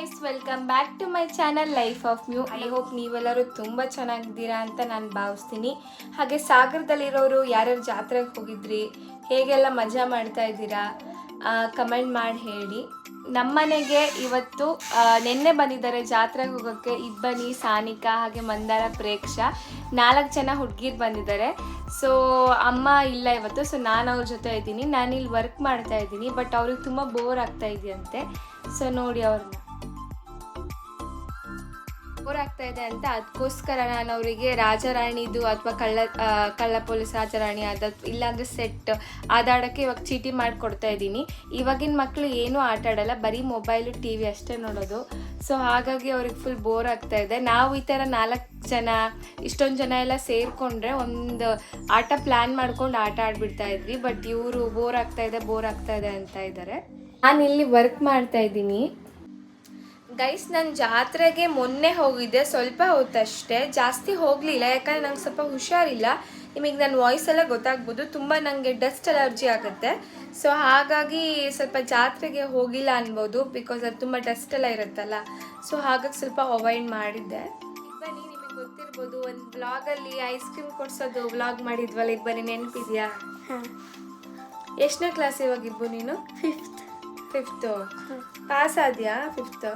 Guys welcome back to my channel life of Mu I hope ನೀವೆಲ್ಲರೂ ತುಂಬ ಚೆನ್ನಾಗಿದ್ದೀರಾ ಅಂತ ನಾನು ಭಾವಿಸ್ತೀನಿ. ಹಾಗೆ ಸಾಗರದಲ್ಲಿರೋರು ಯಾರ್ಯಾರು ಜಾತ್ರೆಗೆ ಹೋಗಿದ್ರಿ, ಹೇಗೆಲ್ಲ ಮಜಾ ಮಾಡ್ತಾ ಇದ್ದೀರಾ ಕಮೆಂಟ್ ಮಾಡಿ ಹೇಳಿ. ನಮ್ಮನೆಗೆ ಇವತ್ತು ನಿನ್ನೆ ಬಂದಿದ್ದಾರೆ ಜಾತ್ರೆಗೆ ಹೋಗೋಕ್ಕೆ ಇಬ್ಬನಿ, ಸಾನಿಕಾ, ಹಾಗೆ ಮಂದಾರ, ಪ್ರೇಕ್ಷಾ. ನಾಲ್ಕು ಜನ ಹುಡುಗಿರು ಬಂದಿದ್ದಾರೆ. ಸೊ ಅಮ್ಮ ಇಲ್ಲ ಇವತ್ತು ಸೊ ನಾನು ಅವ್ರ ಜೊತೆ ಇದ್ದೀನಿ. ನಾನು ಇಲ್ಲಿ ವರ್ಕ್ ಮಾಡ್ತಾ ಇದ್ದೀನಿ ಬಟ್ ಅವ್ರಿಗೆ ತುಂಬ ಬೋರ್ ಆಗ್ತಾ ಇದೆಯಂತೆ. ಸೊ ನೋಡಿ ಅವ್ರನ್ನ ಬೋರ್ ಆಗ್ತಾ ಇದೆ ಅಂತ ಅದಕ್ಕೋಸ್ಕರ ನಾನು ಅವರಿಗೆ ರಾಜಾರಾಣಿದು ಅಥವಾ ಕಳ್ಳ ಕಳ್ಳ ಪೊಲೀಸ್ ರಾಜಾರಾಣಿ ಅದ ಇಲ್ಲಾಂದ್ರೆ ಸೆಟ್ ಆದಾಡೋಕ್ಕೆ ಇವಾಗ ಚೀಟಿ ಮಾಡಿಕೊಡ್ತಾ ಇದ್ದೀನಿ. ಇವಾಗಿನ ಮಕ್ಕಳು ಏನೂ ಆಟ ಆಡಲ್ಲ, ಬರೀ ಮೊಬೈಲು ಟಿ ವಿ ಅಷ್ಟೇ ನೋಡೋದು. ಸೊ ಹಾಗಾಗಿ ಅವ್ರಿಗೆ ಫುಲ್ ಬೋರ್ ಆಗ್ತಾ ಇದೆ. ನಾವು ಈ ಥರ ನಾಲ್ಕು ಜನ, ಇಷ್ಟೊಂದು ಜನ ಎಲ್ಲ ಸೇರಿಕೊಂಡ್ರೆ ಒಂದು ಆಟ ಪ್ಲ್ಯಾನ್ ಮಾಡ್ಕೊಂಡು ಆಟ ಆಡ್ಬಿಡ್ತಾ ಇದ್ವಿ. ಬಟ್ ಇವರು ಬೋರ್ ಆಗ್ತಾ ಇದೆ ಬೋರ್ ಆಗ್ತಾ ಇದೆ ಅಂತ ಇದ್ದಾರೆ. ನಾನು ಇಲ್ಲಿ ವರ್ಕ್ ಮಾಡ್ತಾ ಇದ್ದೀನಿ. ಗೈಸ್ ನಾನು ಜಾತ್ರೆಗೆ ಮೊನ್ನೆ ಹೋಗಿದ್ದೆ. ಸ್ವಲ್ಪ ಹೊತ್ತಷ್ಟೇ. ಜಾಸ್ತಿ ಹೋಗಲಿಲ್ಲ ಯಾಕಂದರೆ ನಂಗೆ ಸ್ವಲ್ಪ ಹುಷಾರಿಲ್ಲ. ನಿಮಗೆ ನನ್ನ ವಾಯ್ಸ್ ಎಲ್ಲ ಗೊತ್ತಾಗ್ಬೋದು. ತುಂಬ ನನಗೆ ಡಸ್ಟ್ ಅಲರ್ಜಿ ಆಗುತ್ತೆ. ಸೊ ಹಾಗಾಗಿ ಸ್ವಲ್ಪ ಜಾತ್ರೆಗೆ ಹೋಗಿಲ್ಲ ಅನ್ಬೋದು. ಬಿಕಾಸ್ ಅದು ತುಂಬ ಡಸ್ಟ್ ಎಲ್ಲ ಇರುತ್ತಲ್ಲ. ಸೊ ಹಾಗಾಗಿ ಸ್ವಲ್ಪ ಅವಾಯ್ಡ್ ಮಾಡಿದ್ದೆ. ಬನ್ನಿ ನಿಮಗೆ ಗೊತ್ತಿರ್ಬೋದು. ಒಂದು ಬ್ಲಾಗಲ್ಲಿ ಐಸ್ ಕ್ರೀಮ್ ಕೊಡ್ಸೋದು ಬ್ಲಾಗ್ ಮಾಡಿದ್ವಲ್ಲ. ಈಗ ಬನ್ನಿ ನೆನಪಿದೆಯಾ? ಎಷ್ಟನೇ ಕ್ಲಾಸ್ ಇವಾಗ ಇಬ್ಬು ನೀನು? ಫಿಫ್ತ್ ಫಿಫ್ತು ಪಾಸ್ ಆದ್ಯಾ? ಫಿಫ್ತ್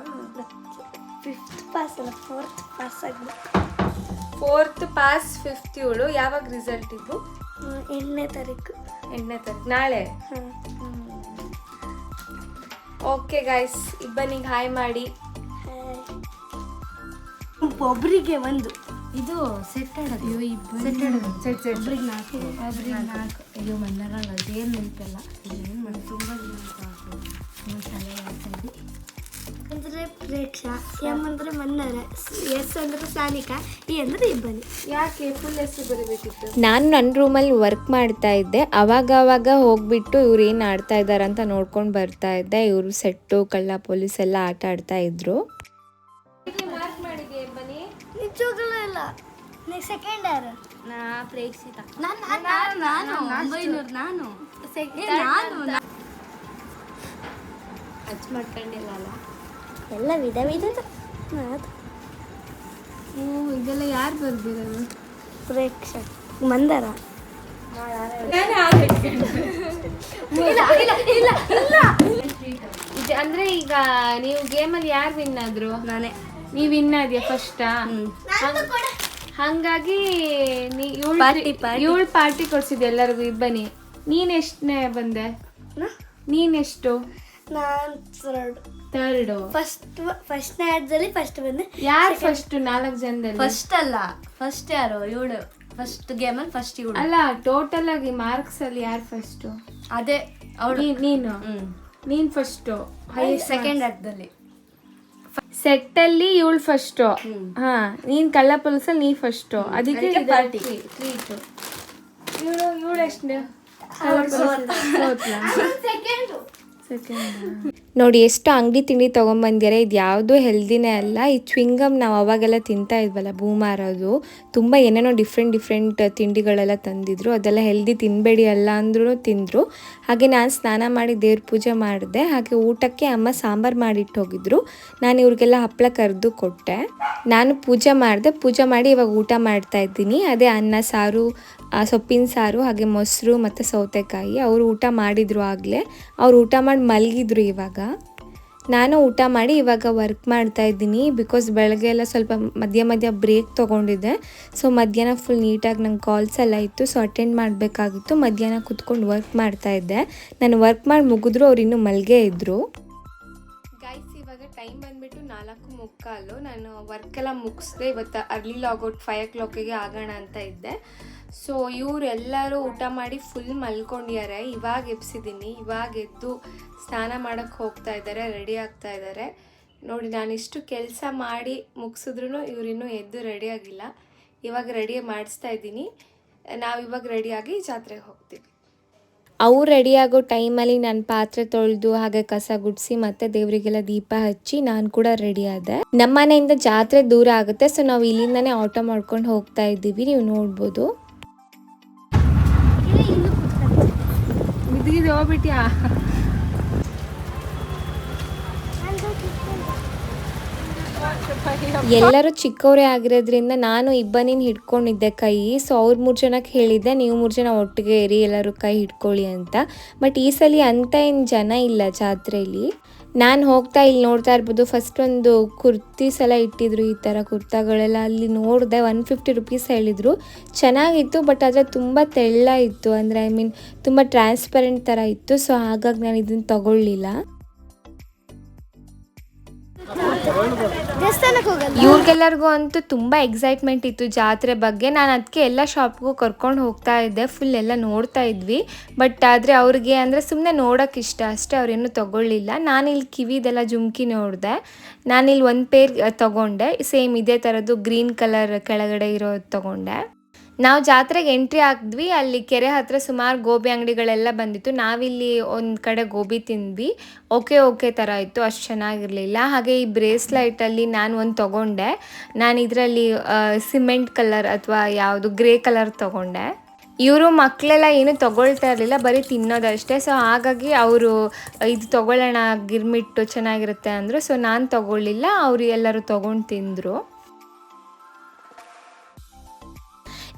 ಫಿಫ್ತ್ ಪಾಸ್ ಅಲ್ಲ ಫೋರ್ತ್ ಪಾಸ್ ಆಗಿದೆ ಫೋರ್ತ್ ಪಾಸ್ ಫಿಫ್ತ್ ಏಳು. ಯಾವಾಗ ರಿಸಲ್ಟ್ ಇದ್ದು ಎಂಟನೇ ತಾರೀಕು. ಎಂಟನೇ ತಾರೀಕು. ನಾಳೆ? ಓಕೆ ಗಾಯ್ಸ್ ಇಬ್ಬನಿಗೆ ಹಾಯ್ ಮಾಡಿ. ಒಬ್ಬರಿಗೆ ಒಂದು. ಇದು ಸೆಟ್ ಆಡೋದು. ಅಯ್ಯೋ ಇಬ್ಬರು ಸೆಟ್ ಸೆಟ್. ಒಬ್ರಿಗೆ ನಾಲ್ಕು. ಒಬ್ರಿಗೆ ನಾಲ್ಕು. ಅಯ್ಯೋ ಮಂದಾರಲ್ಲ ಅದೇನು ನೆನಪಲ್ಲ ಅಂದರೆ ಎಂ ಅಂದ್ರೆ ಮನ್ನರ ಎಸ್ ಅಂದರೆ ಸಾನಿಕಾ ಈ ಅಂದರೆ ಇಬ್ಬನಿ. ಯಾಕೆ ಫುಲ್ ಹೆಸರು ಬರಬೇಕಿತ್ತು? ನಾನು ನನ್ನ ರೂಮಲ್ಲಿ ವರ್ಕ್ ಮಾಡ್ತಾ ಇದ್ದೆ. ಅವಾಗ ಅವಾಗ ಹೋಗ್ಬಿಟ್ಟು ಇವ್ರು ಏನು ಆಡ್ತಾ ಇದ್ದಾರೆ ಅಂತ ನೋಡ್ಕೊಂಡು ಬರ್ತಾ ಇದ್ದೆ. ಇವರು ಸೆಟ್ಟು ಕಳ್ಳ ಪೊಲೀಸ್ ಎಲ್ಲ ಆಟ ಆಡ್ತಾ ಇದ್ರು. ನಿಜವಾಗಲೂ ಇಲ್ಲ. ನೆಕ್ಸ್ಟ್ ಸೆಕೆಂಡ್ ಯಾರು? ನಾ ಪ್ರೇಕ್ಷಿತ. ನಾನು ನಾನು ಒಂಬೈನೂರು ನಾನು ನಾನು ಅಚ್ಚ ಮಾಡ್ಕೊಂಡಿಲ್ಲ ಅಲ್ಲ? ಎಲ್ಲ ವಿಧ ವಿಧದ. ಓ ಇದೆಲ್ಲ ಯಾರು ಬರ್ದಿರೋದು? ಪ್ರೇಕ್ಷಕ. ಮಂದರ. ಅಂದ್ರೆ ಈಗ ನೀವು ಗೇಮಲ್ಲಿ ಯಾರು ವಿನ್ ಆದ್ರು? ನಾನೇ. ನೀವು ವಿನ್ ಆದ್ಯಾ ಫಸ್ಟಾ ಹಂಗಾಗಿ ಏಳು ಪಾರ್ಟಿ ಕೊಡ್ಸಿದ್ದೆ ಎಲ್ಲರಿಗೂ ಇಬ್ಬನಿ? ನೀನ್ ಎಷ್ಟನೇ ಬಂದೆ? ನೀನೆಷ್ಟು ನಾನು ಥರ್ಡ್ ಫಸ್ಟ್ ಫಸ್ಟ್ ಆಟದಲ್ಲಿ ಫಸ್ಟ್ ಬಂದೆ. ಯಾರು ಫಸ್ಟ್ ನಾಲ್ಕು ಜನದಲ್ಲಿ? ಫಸ್ಟ್ ಅಲ್ಲ ಫಸ್ಟ್ ಯಾರು? ಇವಳು. ಫಸ್ಟ್ ಗೇಮಲ್ಲಿ ಫಸ್ಟ್ ಇವಳು. ಅಲ್ಲ ಟೋಟಲ್ ಆಗಿ ಮಾರ್ಕ್ಸ್ ಅಲ್ಲಿ ಯಾರು ಫಸ್ಟ್ ಅದೇ ಅವಳು. ನೀನು ನೀನ್? ಫಸ್ಟ್ ಸೆಕೆಂಡ್ ಆಟದಲ್ಲಿ ಸೆಟ್ ಅಲ್ಲಿ ಇವಳು ಫಸ್ಟ್ ಹಾ ನೀನ್ ಕಳ್ಳ ಪೊಲೀಸಲ್ಲಿ ನೀ ಫಸ್ಟ್ ಅದಕ್ಕೆ ಪಾರ್ಟಿ. ಟ್ರೀಟ್ ಇವಳು ಇವಳು ಎಷ್ಟು? ಸೆಕೆಂಡ್ ನೋಡಿ, ಎಷ್ಟು ಅಂಗಡಿ ತಿಂಡಿ ತೊಗೊಂಬಂದಿರ ಇದು ಯಾವುದು ಹೆಲ್ದಿನೇ ಅಲ್ಲ. ಈ ಚ್ವಿಂಗಮ್ ನಾವು ಅವಾಗೆಲ್ಲ ತಿಂತಾ ಇದ್ವಲ್ಲ ಬೂಮಾರೋದು ತುಂಬ ಏನೇನೋ ಡಿಫ್ರೆಂಟ್ ಡಿಫ್ರೆಂಟ್ ತಿಂಡಿಗಳೆಲ್ಲ ತಂದಿದ್ರು. ಅದೆಲ್ಲ ಹೆಲ್ದಿ ತಿನ್ನಬೇಡಿ ಅಲ್ಲ ಅಂದ್ರೂ ತಿಂದರು. ಹಾಗೆ ನಾನು ಸ್ನಾನ ಮಾಡಿ ದೇವ್ರ ಪೂಜೆ ಮಾಡಿದೆ. ಹಾಗೆ ಊಟಕ್ಕೆ ಅಮ್ಮ ಸಾಂಬಾರು ಮಾಡಿಟ್ಟು ಹೋಗಿದ್ರು. ನಾನು ಇವ್ರಿಗೆಲ್ಲ ಹಪ್ಪಳ ಕರೆದು ಕೊಟ್ಟೆ. ನಾನು ಪೂಜೆ ಮಾಡಿದೆ. ಪೂಜೆ ಮಾಡಿ ಇವಾಗ ಊಟ ಮಾಡ್ತಾ ಇದ್ದೀನಿ. ಅದೇ ಅನ್ನ, ಸಾರು ಸೊಪ್ಪಿನ ಸಾರು ಹಾಗೆ ಮೊಸರು ಮತ್ತು ಸೌತೆಕಾಯಿ ಅವರು ಊಟ ಮಾಡಿದ್ರು ಆಗಲೇ. ಅವ್ರು ಊಟ ಮಾಡಿ ಮಲಗಿದ್ರು ಇವಾಗ. ನಾನು ಊಟ ಮಾಡಿ ಇವಾಗ ವರ್ಕ್ ಮಾಡ್ತಾ ಇದ್ದೀನಿ ಬಿಕಾಸ್ ಬೆಳಗ್ಗೆ ಎಲ್ಲ ಸ್ವಲ್ಪ ಮಧ್ಯ ಮಧ್ಯ ಬ್ರೇಕ್ ತೊಗೊಂಡಿದ್ದೆ. ಸೊ ಮಧ್ಯಾಹ್ನ ಫುಲ್ ನೀಟಾಗಿ ನಂಗೆ ಕಾಲ್ಸ್ ಎಲ್ಲ ಇತ್ತು. ಸೊ ಅಟೆಂಡ್ ಮಾಡಬೇಕಾಗಿತ್ತು. ಮಧ್ಯಾಹ್ನ ಕುತ್ಕೊಂಡು ವರ್ಕ್ ಮಾಡ್ತಾ ಇದ್ದೆ. ನಾನು ವರ್ಕ್ ಮಾಡಿ ಮುಗಿದ್ರು ಅವ್ರು ಇನ್ನೂ ಮಲ್ಗೆ ಇದ್ದರು ಗೈಸ್ ಇವಾಗ ಟೈಮ್ ಬಂದ್ಬಿಟ್ಟು ನಾಲ್ಕು ಮುಕ್ಕಾಲು. ನಾನು ವರ್ಕೆಲ್ಲ ಮುಗಿಸ್ದೆ. ಇವತ್ತು ಅರ್ಲಿ ಲಾಗೌಟ್ ಫೈವ್ ಓ ಕ್ಲಾಕಿಗೆ ಆಗೋಣ ಅಂತ ಇದ್ದೆ. ಸೊ ಇವರೆಲ್ಲರೂ ಊಟ ಮಾಡಿ ಫುಲ್ ಮಲ್ಕೊಂಡಿದ್ದಾರೆ. ಇವಾಗ ಎಬ್ಸಿದ್ದೀನಿ. ಇವಾಗ ಎದ್ದು ಸ್ನಾನ ಮಾಡೋಕ್ಕೆ ಹೋಗ್ತಾ ಇದ್ದಾರೆ ರೆಡಿ ಆಗ್ತಾ ಇದ್ದಾರೆ. ನೋಡಿ ನಾನಿಷ್ಟು ಕೆಲಸ ಮಾಡಿ ಮುಗಿಸಿದ್ರು ಇವರಿನ್ನೂ ಎದ್ದು ರೆಡಿ ಆಗಿಲ್ಲ. ಇವಾಗ ರೆಡಿ ಮಾಡಿಸ್ತಾ ಇದ್ದೀನಿ. ನಾವು ಇವಾಗ ರೆಡಿಯಾಗಿ ಜಾತ್ರೆಗೆ ಹೋಗ್ತೀವಿ. ಅವು ರೆಡಿಯಾಗೋ ಟೈಮಲ್ಲಿ ನಾನು ಪಾತ್ರೆ ತೊಳೆದು, ಹಾಗೆ ಕಸ ಗುಡಿಸಿ, ಮತ್ತೆ ದೇವರಿಗೆಲ್ಲ ದೀಪ ಹಚ್ಚಿ ನಾನು ಕೂಡ ರೆಡಿ ಆದೆ. ನಮ್ಮ ಮನೆಯಿಂದ ಜಾತ್ರೆ ದೂರ ಆಗುತ್ತೆ. ಸೊ ನಾವು ಇಲ್ಲಿಂದನೇ ಆಟೋ ಮಾಡ್ಕೊಂಡು ಹೋಗ್ತಾ ಇದ್ದೀವಿ. ನೀವು ನೋಡ್ಬೋದು. ಬಿದ್ದಿದ್ದು ಹೋಗ್ಬಿಟ್ಯಾ? ಎಲ್ಲರೂ ಚಿಕ್ಕವರೇ ಆಗಿರೋದ್ರಿಂದ ನಾನು ಇಬ್ಬನಿನ ಹಿಡ್ಕೊಂಡಿದ್ದೆ ಕೈ. ಸೊ ಅವ್ರು ಮೂರು ಜನಕ್ಕೆ ಹೇಳಿದ್ದೆ, ನೀವು ಮೂರು ಜನ ಒಟ್ಟಿಗೆ ಇರಿ, ಎಲ್ಲರೂ ಕೈ ಹಿಡ್ಕೊಳ್ಳಿ ಅಂತ. ಬಟ್ ಈ ಸಲ ಅಂತ ಏನು ಜನ ಇಲ್ಲ ಜಾತ್ರೆಯಲ್ಲಿ ನಾನು ಹೋಗ್ತಾ ಇಲ್ಲಿ ನೋಡ್ತಾ ಇರ್ಬೋದು. ಫಸ್ಟ್ ಒಂದು ಕುರ್ತೀಸ್ ಎಲ್ಲ ಇಟ್ಟಿದ್ರು ಈ ಥರ ಕುರ್ತಾಗಳೆಲ್ಲ. ಅಲ್ಲಿ ನೋಡಿದೆ ಒನ್ ಫಿಫ್ಟಿ ರುಪೀಸ್ ಹೇಳಿದರು. ಚೆನ್ನಾಗಿತ್ತು ಬಟ್ ಆದರೆ ತುಂಬ ತೆಳ್ಳ ಇತ್ತು ಅಂದರೆ ಐ ಮೀನ್ ತುಂಬ ಟ್ರಾನ್ಸ್ಪರೆಂಟ್ ಥರ ಇತ್ತು. ಸೊ ಹಾಗಾಗಿ ನಾನು ಇದನ್ನು ತಗೊಳ್ಳಿಲ್ಲ. ಇವ್ರಿಗೆಲ್ಲರಿಗೂ ಅಂತೂ ತುಂಬ ಎಕ್ಸೈಟ್ಮೆಂಟ್ ಇತ್ತು ಜಾತ್ರೆ ಬಗ್ಗೆ. ನಾನು ಅದಕ್ಕೆ ಎಲ್ಲ ಶಾಪ್ಗೂ ಕರ್ಕೊಂಡು ಹೋಗ್ತಾ ಇದ್ದೆ. ಫುಲ್ ಎಲ್ಲ ನೋಡ್ತಾ ಇದ್ವಿ. ಬಟ್ ಆದರೆ ಅವ್ರಿಗೆ ಅಂದರೆ ಸುಮ್ಮನೆ ನೋಡೋಕೆ ಇಷ್ಟ ಅಷ್ಟೇ ಅವ್ರೇನು ತೊಗೊಳ್ಳಿಲ್ಲ. ನಾನಿಲ್ಲಿ ಕಿವಿದೆಲ್ಲ ಜುಮ್ಕಿ ನೋಡಿದೆ. ನಾನಿಲ್ಲಿ ಒಂದು ಪೇರ್ ತೊಗೊಂಡೆ. ಸೇಮ್ ಇದೇ ಥರದ್ದು ಗ್ರೀನ್ ಕಲರ್ ಕೆಳಗಡೆ ಇರೋದು ತೊಗೊಂಡೆ. ನಾವು ಜಾತ್ರೆಗೆ ಎಂಟ್ರಿ ಹಾಕಿದ್ವಿ, ಅಲ್ಲಿ ಕೆರೆ ಹತ್ರ ಸುಮಾರು ಗೋಬಿ ಅಂಗಡಿಗಳೆಲ್ಲ ಬಂದಿತ್ತು. ನಾವಿಲ್ಲಿ ಒಂದು ಕಡೆ ಗೋಬಿ ತಿಂದ್ವಿ. ಓಕೆ ಓಕೆ ಥರ ಇತ್ತು, ಅಷ್ಟು ಚೆನ್ನಾಗಿರಲಿಲ್ಲ. ಹಾಗೆ ಈ ಬ್ರೇಸ್ಲೈಟಲ್ಲಿ ನಾನು ಒಂದು ತೊಗೊಂಡೆ. ನಾನು ಇದರಲ್ಲಿ ಸಿಮೆಂಟ್ ಕಲರ್ ಅಥವಾ ಯಾವುದು ಗ್ರೇ ಕಲರ್ ತೊಗೊಂಡೆ. ಇವರು ಮಕ್ಕಳೆಲ್ಲ ಏನು ತೊಗೊಳ್ತಾ ಇರಲಿಲ್ಲ, ಬರೀ ತಿನ್ನೋದಷ್ಟೇ. ಸೊ ಹಾಗಾಗಿ ಅವರು, ಇದು ತೊಗೊಳ್ಳೋಣ, ಗಿರ್ಮಿಟ್ಟು ಚೆನ್ನಾಗಿರುತ್ತೆ ಅಂದರು. ಸೊ ನಾನು ತೊಗೊಳ್ಳಿಲ್ಲ, ಅವರು ಎಲ್ಲರೂ ತೊಗೊಂಡು ತಿಂದರು.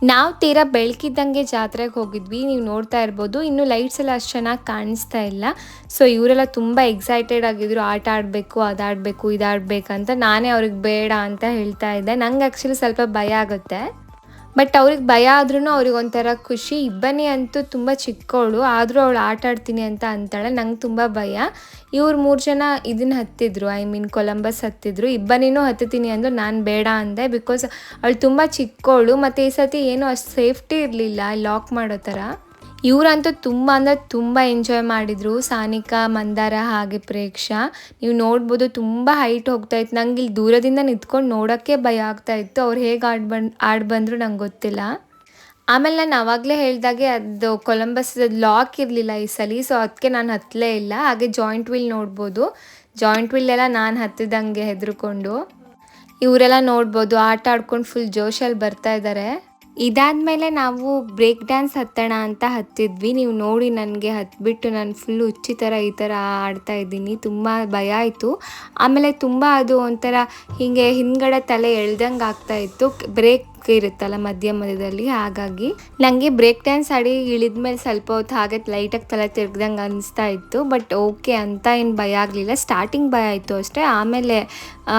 ನಾವು ತೀರಾ ಬೆಳಕಿದ್ದಂಗೆ ಜಾತ್ರೆಗೆ ಹೋಗಿದ್ವಿ, ನೀವು ನೋಡ್ತಾ ಇರ್ಬೋದು. ಇನ್ನು ಲೈಟ್ಸ್ ಎಲ್ಲ ಅಷ್ಟು ಚೆನ್ನಾಗಿ ಕಾಣಿಸ್ತಾ ಇಲ್ಲ. ಸೊ ಇವರೆಲ್ಲ ತುಂಬ ಎಕ್ಸೈಟೆಡ್ ಆಗಿದ್ರು. ಆಟ ಆಡಬೇಕು, ಅದಾಡಬೇಕು ಇದಾಡಬೇಕಂತ ನಾನೇ ಅವ್ರಿಗೆ ಬೇಡ ಅಂತ ಹೇಳ್ತಾ ಇದ್ದೆ. ನಂಗೆ ಆ್ಯಕ್ಚುಲಿ ಸ್ವಲ್ಪ ಭಯ ಆಗುತ್ತೆ. ಬಟ್ ಅವ್ರಿಗೆ ಭಯ ಆದ್ರೂ ಅವ್ರಿಗೆ ಒಂಥರ ಖುಷಿ. ಇಬ್ಬನಿ ಅಂತೂ ತುಂಬ ಚಿಕ್ಕವಳು. ಆದರೂ ಅವಳು ಆಟ ಆಡ್ತೀನಿ ಅಂತ ಅಂತಾಳೆ. ನಂಗೆ ತುಂಬ ಭಯ. ಇವ್ರು ಮೂರು ಜನ ಇದನ್ನ ಹತ್ತಿದ್ರು. I mean Columbus ಹತ್ತಿದ್ರು. ಇಬ್ಬನಿನೂ ಹತ್ತುತ್ತೀನಿ ಅಂದ್ರೆ. ನಾನು ಬೇಡ ಅಂದೆ. ಬಿಕಾಸ್ ಅವಳು ತುಂಬ ಚಿಕ್ಕವಳು ಮತ್ತು ಈ ಸತಿ ಏನೂ ಅಷ್ಟು ಸೇಫ್ಟಿ ಇರಲಿಲ್ಲ. ಲಾಕ್ ಮಾಡೋ ಥರ. ಇವರಂತೂ ತುಂಬ ಅಂದರೆ ತುಂಬ ಎಂಜಾಯ್ ಮಾಡಿದರು. ಸಾನಿಕಾ, ಮಂದಾರ ಹಾಗೆ ಪ್ರೇಕ್ಷಾ. ನೀವು ನೋಡ್ಬೋದು ತುಂಬ ಹೈಟ್ ಹೋಗ್ತಾ ಇತ್ತು. ನಂಗೆ ಇಲ್ಲಿ ದೂರದಿಂದ ನಿಂತ್ಕೊಂಡು ನೋಡೋಕ್ಕೆ ಭಯ ಆಗ್ತಾ ಇತ್ತು. ಅವ್ರು ಹೇಗೆ ಆಡ್ ಬಂದು, ಆಡ್ ಬಂದರು ನಂಗೆ ಗೊತ್ತಿಲ್ಲ. ಆಮೇಲೆ ನಾನು ಆವಾಗಲೇ ಹೇಳಿದಾಗೆ ಅದು ಕೊಲಂಬಸ್ ಲಾಕ್ ಇರಲಿಲ್ಲ ಈ ಸಲ ಸೊ ಅದಕ್ಕೆ ನಾನು ಹತ್ತಲೇ ಇಲ್ಲ. ಹಾಗೆ ಜಾಯಿಂಟ್ ವೀಲ್ ನೋಡ್ಬೋದು. ಜಾಯಿಂಟ್ ವೀಲ್ ಎಲ್ಲ ನಾನು ಹತ್ತಿದಂಗೆ ಹೆದರ್ಕೊಂಡು. ಇವರೆಲ್ಲ ನೋಡ್ಬೋದು, ಆಟ ಆಡ್ಕೊಂಡು ಫುಲ್ ಜೋಶಲ್ಲಿ ಬರ್ತಾ ಇದ್ದಾರೆ ಇದಾದಮೇಲೆ ನಾವು ಬ್ರೇಕ್ ಡ್ಯಾನ್ಸ್ ಹತ್ತೋಣ ಅಂತ ಹತ್ತಿದ್ವಿ. ನೀವು ನೋಡಿ ನನಗೆ ಹತ್ಬಿಟ್ಟು ನಾನು ಫುಲ್ ಹುಚ್ಚಿ ಥರ ಈ ಥರ ಆಡ್ತಾ ಇದ್ದೀನಿ. ತುಂಬ ಭಯ ಆಯಿತು. ಆಮೇಲೆ ತುಂಬ ಅದು ಒಂಥರ ಹೀಗೆ ಹಿಂದ್ಗಡೆ ತಲೆ ಎಳ್ದಂಗೆ ಆಗ್ತಾ ಇತ್ತು. ಬ್ರೇಕ್ ಇರುತ್ತಲ್ಲ ಮಧ್ಯ ಮಧ್ಯದಲ್ಲಿ, ಹಾಗಾಗಿ ನನಗೆ ಬ್ರೇಕ್ ಡ್ಯಾನ್ಸ್ ಆಡಿ ಇಳಿದ್ಮೇಲೆ ಸ್ವಲ್ಪ ಹೊತ್ತು ಹಾಗೆ ಲೈಟಾಗಿ ತಲೆ ತಿರ್ಗ್ದಂಗೆ ಅನಿಸ್ತಾ ಇತ್ತು. ಬಟ್ ಓಕೆ ಅಂತ ಏನು ಭಯ ಆಗಲಿಲ್ಲ. ಸ್ಟಾರ್ಟಿಂಗ್ ಭಯ ಆಯಿತು ಅಷ್ಟೇ. ಆಮೇಲೆ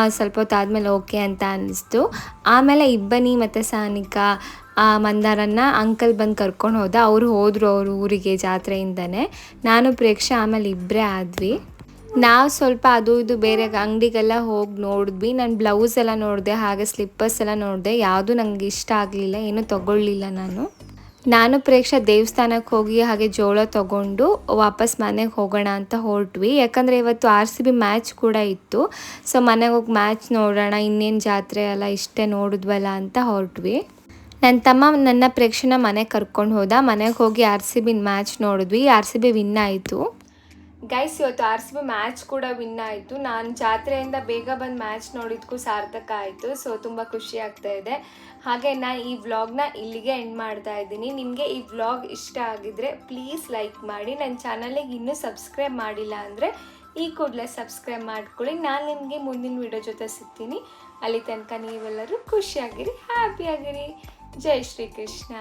ಸ್ವಲ್ಪ ಹೊತ್ತು ಆದಮೇಲೆ ಓಕೆ ಅಂತ ಅನ್ನಿಸ್ತು ಆಮೇಲೆ ಇಬ್ಬನಿ ಮತ್ತು ಸಾನಿಕಾ, ಆ, ಮಂದಾರನ್ನ ಅಂಕಲ್ ಬಂದು ಕರ್ಕೊಂಡು ಹೋದ. ಅವರು ಹೋದರು ಅವ್ರ ಊರಿಗೆ ಜಾತ್ರೆಯಿಂದನೇ. ನಾನು ಪ್ರೇಕ್ಷೆ ಆಮೇಲೆ ಇಬ್ಬರೇ ಆದ್ವಿ. ನಾವು ಸ್ವಲ್ಪ ಅದು ಇದು ಬೇರೆ ಅಂಗಡಿಗೆಲ್ಲ ಹೋಗಿ ನೋಡಿದ್ವಿ. ನಾನು ಬ್ಲೌಸ್ ಎಲ್ಲ ನೋಡಿದೆ, ಹಾಗೆ ಸ್ಲಿಪ್ಪರ್ಸ್ ಎಲ್ಲ ನೋಡಿದೆ. ಯಾವುದು ನನಗೆ ಇಷ್ಟ ಆಗಲಿಲ್ಲ, ಏನೂ ತೊಗೊಳ್ಳಿಲ್ಲ ನಾನು. ನಾನು ಪ್ರೇಕ್ಷ ದೇವಸ್ಥಾನಕ್ಕೆ ಹೋಗಿ ಹಾಗೆ ಜೋಳ ತಗೊಂಡು ವಾಪಸ್ ಮನೆಗೆ ಹೋಗೋಣ ಅಂತ ಹೊರಟ್ವಿ. ಯಾಕಂದರೆ ಇವತ್ತು ಆರ್ ಸಿ ಬಿ ಮ್ಯಾಚ್ ಕೂಡ ಇತ್ತು. ಸೊ ಮನೆಗೆ ಹೋಗಿ ಮ್ಯಾಚ್ ನೋಡೋಣ, ಇನ್ನೇನು ಜಾತ್ರೆ ಎಲ್ಲ ಇಷ್ಟೇ ನೋಡಿದ್ವಲ್ಲ ಅಂತ ಹೊರಟ್ವಿ. ನನ್ನ ತಮ್ಮ ನನ್ನ ಪ್ರೇಕ್ಷನ ಮನೆಗೆ ಕರ್ಕೊಂಡು ಹೋದ. ಮನೆಗೆ ಹೋಗಿ ಆರ್ ಸಿ ಬಿ ಮ್ಯಾಚ್ ನೋಡಿದ್ವಿ. ಆರ್ ಸಿ ಬಿ ವಿನ್ ಆಯಿತು. ಗೈಸ್ ಇವತ್ತು ಆರ್ ಸಿ ಬಿ ಮ್ಯಾಚ್ ಕೂಡ ವಿನ್ ಆಯಿತು. ನಾನು ಜಾತ್ರೆಯಿಂದ ಬೇಗ ಬಂದು ಮ್ಯಾಚ್ ನೋಡಿದ್ಕೂ ಸಾರ್ಥಕ ಆಯಿತು. ಸೊ ತುಂಬ ಖುಷಿ ಆಗ್ತಾ ಇದೆ. ಹಾಗೆ ನಾನು ಈ ವ್ಲಾಗ್ನ ಇಲ್ಲಿಗೆ ಎಂಡ್ ಮಾಡ್ತಾ ಇದ್ದೀನಿ. ನಿಮಗೆ ಈ ವ್ಲಾಗ್ ಇಷ್ಟ ಆಗಿದ್ರೆ ಪ್ಲೀಸ್ ಲೈಕ್ ಮಾಡಿ. ನನ್ನ ಚಾನಲಿಗೆ ಇನ್ನೂ ಸಬ್ಸ್ಕ್ರೈಬ್ ಮಾಡಿಲ್ಲ ಅಂದರೆ ಈ ಕೂಡಲೇ ಸಬ್ಸ್ಕ್ರೈಬ್ ಮಾಡ್ಕೊಳ್ಳಿ. ನಾನು ನಿಮಗೆ ಮುಂದಿನ ವಿಡಿಯೋ ಜೊತೆ ಸಿಗ್ತೀನಿ. ಅಲ್ಲಿ ತನಕ ನೀವೆಲ್ಲರೂ ಖುಷಿಯಾಗಿರಿ ಹ್ಯಾಪಿಯಾಗಿರಿ ಜೈ ಶ್ರೀಕೃಷ್ಣ.